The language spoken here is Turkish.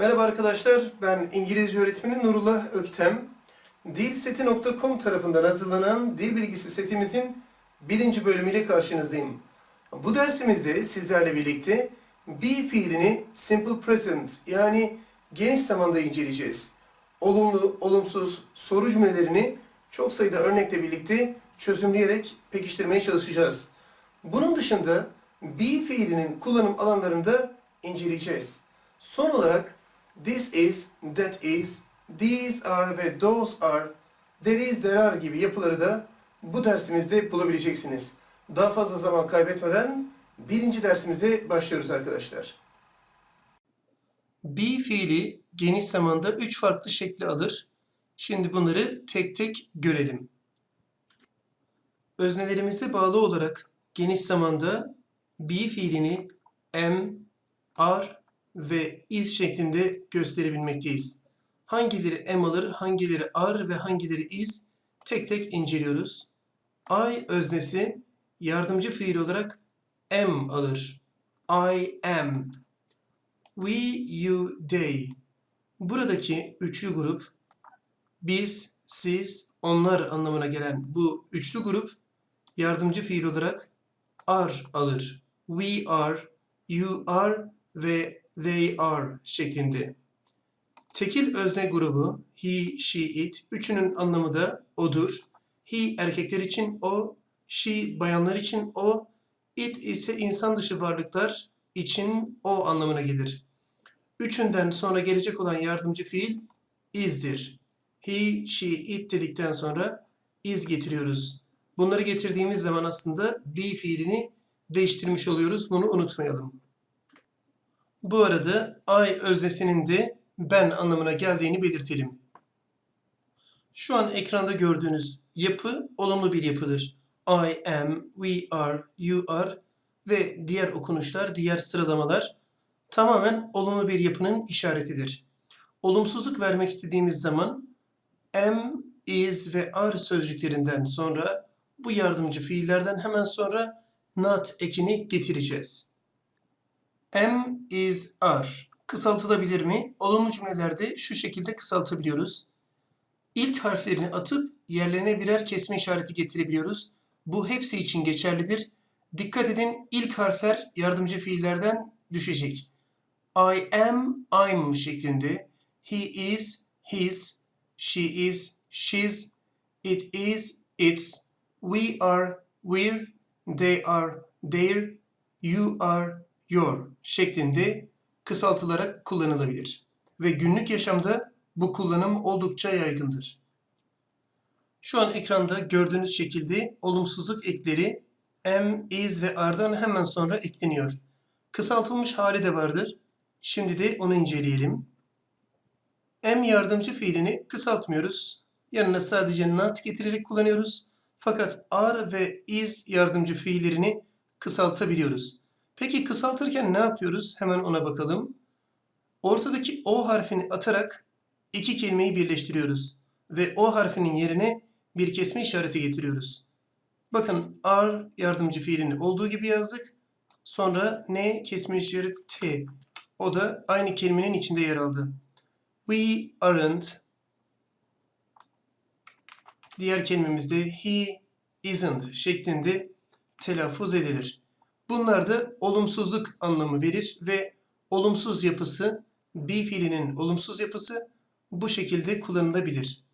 Merhaba arkadaşlar, ben İngilizce öğretmeni Nurullah Öktem. Dilseti.com tarafından hazırlanan dil bilgisi setimizin birinci bölümüyle karşınızdayım. Bu dersimizde sizlerle birlikte be fiilini simple present yani geniş zamanda inceleyeceğiz. Olumlu, olumsuz soru cümlelerini çok sayıda örnekle birlikte çözümleyerek pekiştirmeye çalışacağız. Bunun dışında be fiilinin kullanım alanlarını da inceleyeceğiz. Son olarak this is, that is, these are ve those are, there is, there are gibi yapıları da bu dersimizde bulabileceksiniz. Daha fazla zaman kaybetmeden birinci dersimize başlıyoruz arkadaşlar. Be fiili geniş zamanda üç farklı şekli alır. Şimdi bunları tek tek görelim. Öznelerimize bağlı olarak geniş zamanda be fiilini am, are ve is şeklinde gösterebilmekteyiz. Hangileri am alır, hangileri are ve hangileri is tek tek inceliyoruz. I öznesi yardımcı fiil olarak am alır. I am. We, you, they. Buradaki üçlü grup biz, siz, onlar anlamına gelen bu üçlü grup yardımcı fiil olarak are alır. We are, you are ve they are şeklinde. Tekil özne grubu he, she, it üçünün anlamı da odur. He erkekler için o, she bayanlar için o, it ise insan dışı varlıklar için o anlamına gelir. Üçünden sonra gelecek olan yardımcı fiil is'dir. He, she, it dedikten sonra is getiriyoruz. Bunları getirdiğimiz zaman aslında be fiilini değiştirmiş oluyoruz. Bunu unutmayalım. Bu arada I öznesinin de ben anlamına geldiğini belirtelim. Şu an ekranda gördüğünüz yapı olumlu bir yapıdır. I am, we are, you are ve diğer okunuşlar, diğer sıralamalar tamamen olumlu bir yapının işaretidir. Olumsuzluk vermek istediğimiz zaman am, is ve are sözcüklerinden sonra bu yardımcı fiillerden hemen sonra not ekini getireceğiz. Am, is, are kısaltılabilir mi? Olumlu cümlelerde şu şekilde kısaltabiliyoruz. İlk harflerini atıp yerlerine birer kesme işareti getirebiliyoruz. Bu hepsi için geçerlidir. Dikkat edin ilk harfler yardımcı fiillerden düşecek. I am, I'm şeklinde. He is, his. She is, she's. It is, its. We are, we're. They are, their. You are, your şeklinde kısaltılarak kullanılabilir. Ve günlük yaşamda bu kullanım oldukça yaygındır. Şu an ekranda gördüğünüz şekilde olumsuzluk ekleri am, is ve are'dan hemen sonra ekleniyor. Kısaltılmış hali de vardır. Şimdi de onu inceleyelim. Am yardımcı fiilini kısaltmıyoruz. Yanına sadece not getirerek kullanıyoruz. Fakat are ve is yardımcı fiillerini kısaltabiliyoruz. Peki kısaltırken ne yapıyoruz? Hemen ona bakalım. Ortadaki O harfini atarak iki kelimeyi birleştiriyoruz. Ve O harfinin yerine bir kesme işareti getiriyoruz. Bakın are yardımcı fiilini olduğu gibi yazdık. Sonra ne kesme işareti T. O da aynı kelimenin içinde yer aldı. We aren't. Diğer kelimemizde he isn't şeklinde telaffuz edilir. Bunlar da olumsuzluk anlamı verir ve olumsuz yapısı be fiilinin olumsuz yapısı bu şekilde kullanılabilir.